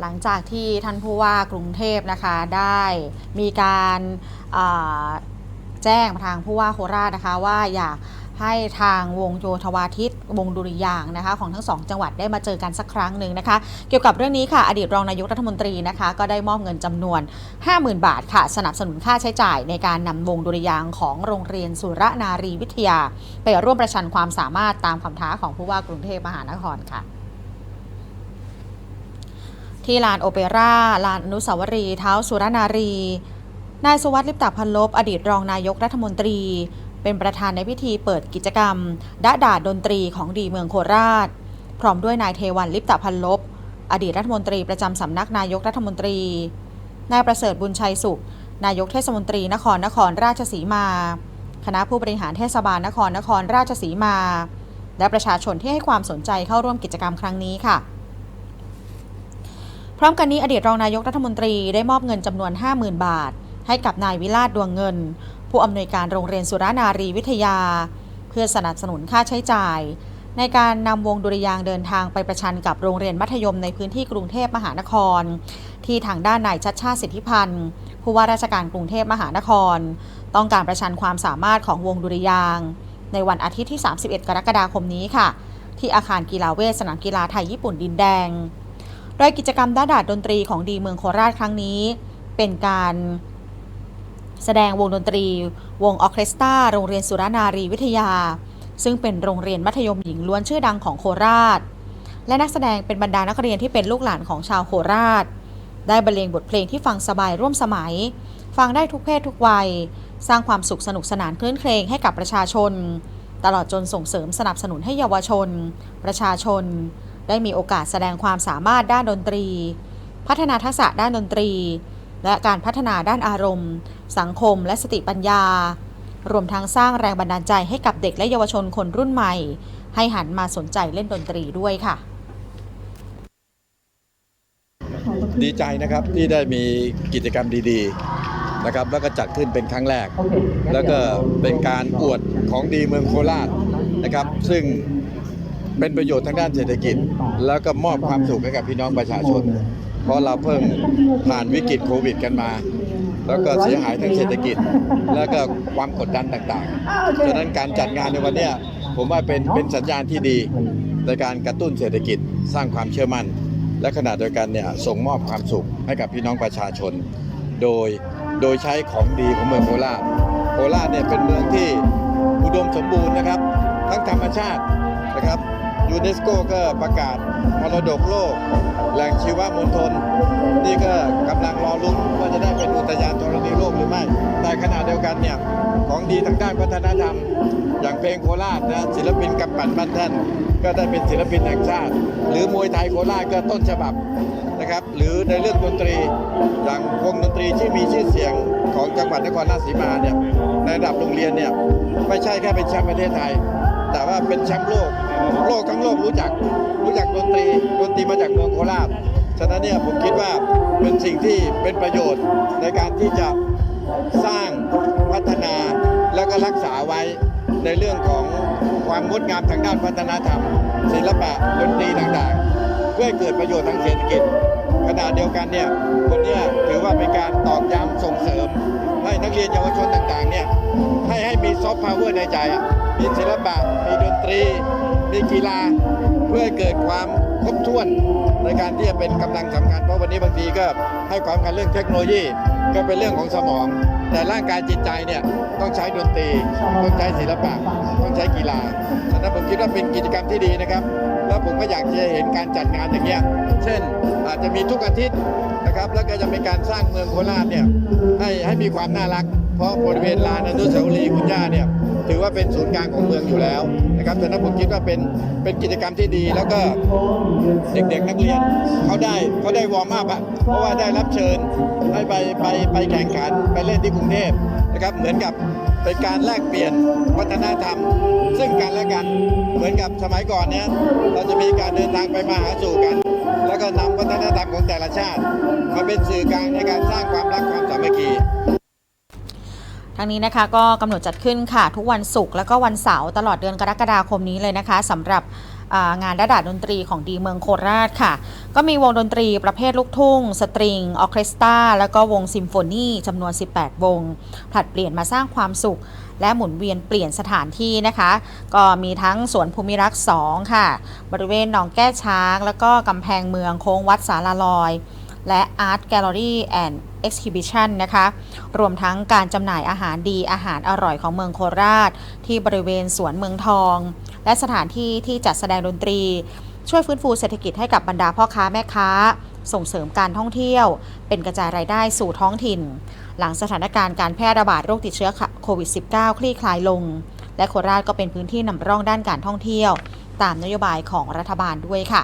หลังจากที่ท่านผู้ว่ากรุงเทพนะคะได้มีการแจ้งทางผู้ว่าโคราชนะคะว่าอยากให้ทางวงโยธวาทิตวงดุริยางนะคะของทั้งสองจังหวัดได้มาเจอกันสักครั้งหนึ่งนะคะ เกี่ยวกับเรื่องนี้ค่ะ อดีตรองนายกรัฐมนตรีนะคะ ก็ได้มอบเงินจำนวน 50,000 บาทค่ะ สนับสนุนค่าใช้จ่ายในการนำวงดุริยางของโรงเรียนสุรนารีวิทยา ไปร่วมประชันความสามารถตามคำท้าของผู้ว่ากรุงเทพมหานครค่ะ ที่ลานโอเปร่าลานอนุสาวรีย์เท้าสุรนารี นายสุวัสดิ์ลิปตาพันลบอดีตรองนายกรัฐมนตรี เป็นประธานในพิธีเปิดกิจกรรมดะดาดดนตรีของดีเมืองโคราช พร้อมด้วยนายเทวันลิปตาพันลบ อดีตรัฐมนตรีประจำสำนักนายกรัฐมนตรี นายประเสริฐบุญชัยสุข นายกเทศมนตรีนครนครราชสีมา คณะผู้บริหารเทศบาลนครนครราชสีมา และประชาชนที่ให้ความสนใจเข้าร่วมกิจกรรมครั้งนี้ค่ะ พร้อมกันนี้อดีตรองนายกรัฐมนตรีได้มอบเงินจำนวน 50,000 บาท ให้กับนายวิลาศดวงเงิน ผู้อำนวยการโรงเรียนสุรานารีวิทยา เพื่อสนับสนุนค่าใช้จ่าย ในการนำวงดุริยางเดินทางไปประชันกับโรงเรียนมัธยมในพื้นที่กรุงเทพมหานคร ที่ทางด้านนายชัดชาติสิทธิพันธ์ผู้ว่าราชการกรุงเทพมหานคร ต้องการประชันความสามารถของวงดุริยาง ในวันอาทิตย์ที่ 31 กรกฎาคมนี้ค่ะ ที่อาคารกีฬาเวสนามกีฬาไทยญี่ปุ่นดินแดง โดยกิจกรรมด้านดาดดนตรีของดีเมืองโคราชครั้งนี้ เป็นการแสดงวงดนตรี วงออเคสตราโรงเรียนสุรนารีวิทยา ซึ่งเป็นโรงเรียนมัธยมหญิงล้วนชื่อดังของโคราช และนักแสดงเป็นบรรดานักเรียนที่เป็นลูกหลานของชาวโคราช ได้บรรเลงบทเพลงที่ฟังสบายร่วมสมัย ฟังได้ทุกเพศทุกวัย สร้างความสุขสนุกสนานคลื่นเพลงให้กับประชาชน ตลอดจนส่งเสริมสนับสนุนให้เยาวชน ประชาชน ได้มีโอกาสแสดงความสามารถด้านดนตรี พัฒนาทักษะด้านดนตรี และการพัฒนาด้านอารมณ์ สังคม และสติปัญญา รวมทั้งสร้างแรงบันดาลใจให้กับเด็กและเยาวชนคนรุ่นใหม่ ให้หันมาสนใจเล่นดนตรีด้วยค่ะดีใจนะครับที่ได้มีกิจกรรมดีๆนะครับแล้วก็จัดขึ้นเป็นครั้งแรก แล้วก็เป็นการอวดของดีเมืองโคราชนะครับ ซึ่ง เป็นประโยชน์ทางด้านเศรษฐกิจ แล้วก็มอบความสุขให้กับพี่น้องประชาชน เพราะเราเพิ่งผ่านวิกฤตโควิดกันมา แล้วก็เสียหายทั้งเศรษฐกิจ แล้วก็ความกดดันต่างๆฉะนั้นการจัดงานในวันนี้ผมว่าเป็นเป็นสัญญาณที่ดีในการกระตุ้นเศรษฐกิจสร้างความเชื่อมั่น และขณะเดียวกันเนี่ยส่งมอบความสุขให้กับพี่น้องประชาชน โดยโดยใช้ของดีของเมืองโคราชโคราชเนี่ยเป็นเมืองที่อุดมสมบูรณ์นะครับ ทั้งธรรมชาตินะครับ ยูเนสโกก็ประกาศมรดกโลก แหล่งชีวมณฑลนี่ก็กำลังรอลุ้นว่าจะได้เป็นอุทยานธรณีโลกหรือไม่ แต่ขณะเดียวกันเนี่ยของดีทางด้านวัฒนธรรม อย่างเพลงโคราชนะศิลปินกำปั่นบ้านท่นก็ได้เป็นศิลปินแห่งชาติ หรือมวยไทยโคราชก็ต้นฉบับนะครับ หรือในเรื่องดนตรีอย่างวงดนตรีที่มีชื่อเสียงของจังหวัดนครราชสีมาเนี่ยในระดับโรงเรียนเนี่ยไม่ใช่แค่เป็นแชมป์ประเทศไทย แต่ว่าเป็นแชมป์โลก โลกทั้งโลกรู้จัก รู้จักดนตรี ดนตรีมาจากเมืองโคราช ฉะนั้นเนี่ยผมคิดว่าเป็นสิ่งที่เป็นประโยชน์ในการที่จะสร้างพัฒนาแล้วก็รักษาไว้ในเรื่องของความงดงามทางด้านวัฒนธรรม ศิลปะดนตรีต่างๆ เพื่อให้เกิดประโยชน์ทางเศรษฐกิจขณะเดียวกันเนี่ยคนเนี้ถือว่าเป็นการตอกย้ำส่งเสริม ให้นักเรียนเยาวชนต่างๆเนี่ย ให้ให้มีซอฟต์พาวเวอร์ในใจอะมีศิลปะ มีดนตรี มีกีฬา เพื่อเกิดความครบถ้วนในการที่จะเป็นกำลังสำคัญเพราะวันนี้บางทีก็ให้ความสำคัญเรื่องเทคโนโลยีก็เป็นเรื่องของสมอง แต่ร่างกายจิตใจเนี่ยต้องใช้ดนตรี ต้องใช้ศิลปะ ต้องใช้กีฬาฉะนั้นผมคิดว่าเป็นกิจกรรมที่ดีนะครับ แล้วผมก็อยากจะเห็นการจัดงานอย่างเงี้ย เช่นอาจจะมีทุกอาทิตย์นะครับ แล้วก็จะเป็นการสร้างเมืองโคราชเนี่ยให้ให้มีความน่ารัก เพราะบริเวณลานอนุสาวรีย์คุณย่าเนี่ยถือว่าเป็นศูนย์กลางของเมืองอยู่แล้วนะครับฉะนั้นผมคิดว่าเป็นเป็นกิจกรรมที่ดี แล้วก็เด็กๆนักเรียนเขาได้เขาได้วอร์มอัพอะเพราะว่าได้รับเชิญให้ไปไปไปแข่งขันไปเล่นที่กรุงเทพ นะครับเหมือนกับเป็นการแลกเปลี่ยนวัฒนธรรม ซึ่งกันและกันเหมือนกับสมัยก่อนเนี้ยเราจะมีการเดินทางไปมาหาสู่กัน แล้วก็นำวัฒนธรรมของแต่ละชาติ มาเป็นสื่อกลางในการสร้างความรักความสามัคคีทั้งนี้นะคะก็กำหนดจัดขึ้นค่ะ ทุกวันศุกร์แล้วก็วันเสาร์ตลอดเดือนกรกฎาคมนี้เลยนะคะสำหรับ งานระดับดนตรีของดีเมืองโคราชค่ะ ก็มีวงดนตรีประเภทลูกทุ่ง สตริง ออเคสตรา แล้วก็วงซิมโฟนีจำนวน 18 วง ผลัดเปลี่ยนมาสร้างความสุข และหมุนเวียนเปลี่ยนสถานที่นะคะ ก็มีทั้งสวนภูมิรักษ์2ค่ะ บริเวณหนองแก้ช้าง แล้วก็กำแพงเมืองโค้งวัดสาลาลอย และ Art Gallery and Exhibition นะคะ รวมทั้งการจำหน่ายอาหารดีอาหารอร่อยของเมืองโคราช ที่บริเวณสวนเมืองทอง และสถานที่ที่จัดแสดงดนตรี ช่วยฟื้นฟูเศรษฐกิจให้กับบรรดาพ่อค้าแม่ค้า ส่งเสริมการท่องเที่ยว เป็นกระจายรายได้สู่ท้องถิ่น หลังสถานการณ์การแพร่ระบาดโรคติดเชื้อโควิด -19 คลี่คลายลง และโคราชก็เป็นพื้นที่นำร่องด้านการท่องเที่ยว ตามนโยบายของรัฐบาลด้วยค่ะ